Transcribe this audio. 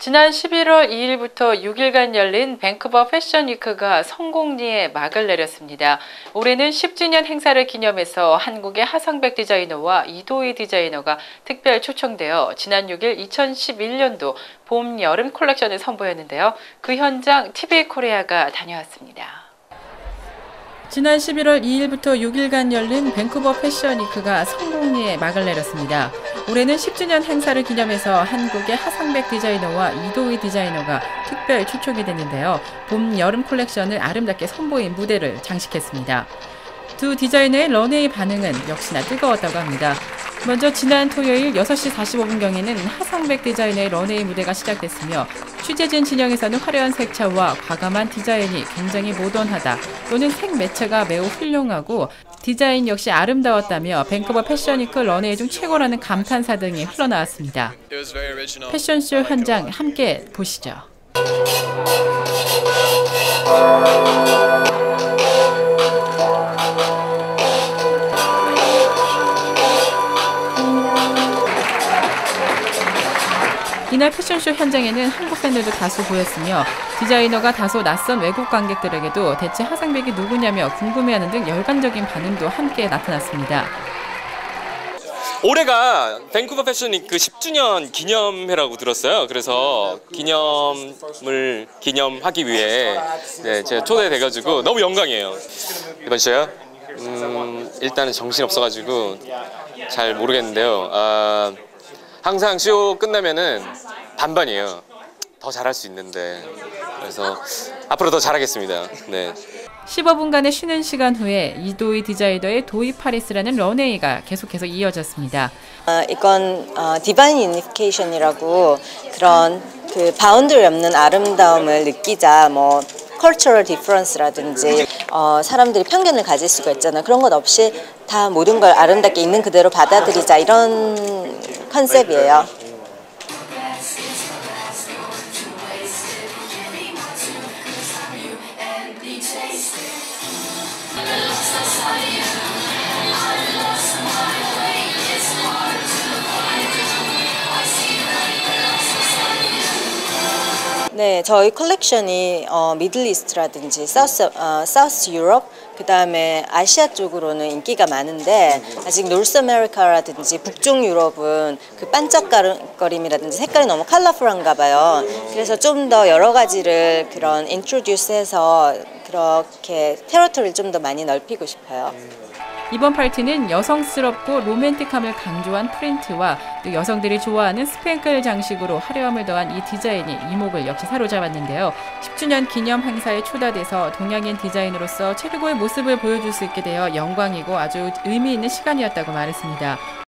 지난 11월 2일부터 6일간 열린 밴쿠버 패션 위크가 성공리에 막을 내렸습니다. 올해는 10주년 행사를 기념해서 한국의 하상백 디자이너와 이도희 디자이너가 특별 초청되어 지난 6일 2011년도 봄, 여름 콜렉션을 선보였는데요. 그 현장 TV 코리아가 다녀왔습니다. 지난 11월 2일부터 6일간 열린 밴쿠버 패션 위크가 성공리에 막을 내렸습니다. 올해는 10주년 행사를 기념해서 한국의 하상백 디자이너와 이도희 디자이너가 특별 초청이 됐는데요. 봄, 여름 콜렉션을 아름답게 선보인 무대를 장식했습니다. 두 디자이너의 런웨이 반응은 역시나 뜨거웠다고 합니다. 먼저 지난 토요일 6시 45분경에는 하상백 디자인의 런웨이 무대가 시작됐으며 취재진 진영에서는 화려한 색차와 과감한 디자인이 굉장히 모던하다 또는 색 매체가 매우 훌륭하고 디자인 역시 아름다웠다며 밴쿠버 패션위크 런웨이 중 최고라는 감탄사 등이 흘러나왔습니다. 패션쇼 현장 함께 보시죠. 이날 패션쇼 현장에는 한국 팬들도 다수 보였으며 디자이너가 다소 낯선 외국 관객들에게도 대체 하상백이 누구냐며 궁금해하는 등 열광적인 반응도 함께 나타났습니다. 올해가 밴쿠버 패션위크 10주년 기념회라고 들었어요. 그래서 기념을 기념하기 위해 네, 제가 초대돼가지고 너무 영광이에요. 이번 쇼요? 음, 일단은 정신 없어가지고 잘 모르겠는데요. 아, 항상 쇼 끝나면은 반반이에요. 더 잘할 수 있는데 그래서 앞으로 더 잘하겠습니다. 네. 15분간의 쉬는 시간 후에 이도희 디자이너의 도이 파리스라는 런웨이가 계속해서 이어졌습니다. 어, 이건 어, 디바인 유니피케이션이라고 그런 그 바운드를 없는 아름다움을 느끼자 뭐 컬처럴 디퍼런스라든지 어, 사람들이 편견을 가질 수가 있잖아요. 그런 것 없이 다 모든 걸 아름답게 있는 그대로 받아들이자 이런 컨셉이에요. 네, 저희 컬렉션이 어, 미들리스트라든지 사우스, 어, 사우스 유럽, 그 다음에 아시아 쪽으로는 인기가 많은데 아직 노스 아메리카라든지 북쪽 유럽은 그 반짝거림이라든지 색깔이 너무 컬러풀한가 봐요. 그래서 좀 더 여러 가지를 그런 인트로듀스해서 그렇게 테러토리를 좀 더 많이 넓히고 싶어요. 이번 파티는 여성스럽고 로맨틱함을 강조한 프린트와 또 여성들이 좋아하는 스팽클 장식으로 화려함을 더한 이 디자인이 이목을 역시 사로잡았는데요. 10주년 기념 행사에 초대돼서 동양인 디자인으로서 최고의 모습을 보여줄 수 있게 되어 영광이고 아주 의미 있는 시간이었다고 말했습니다.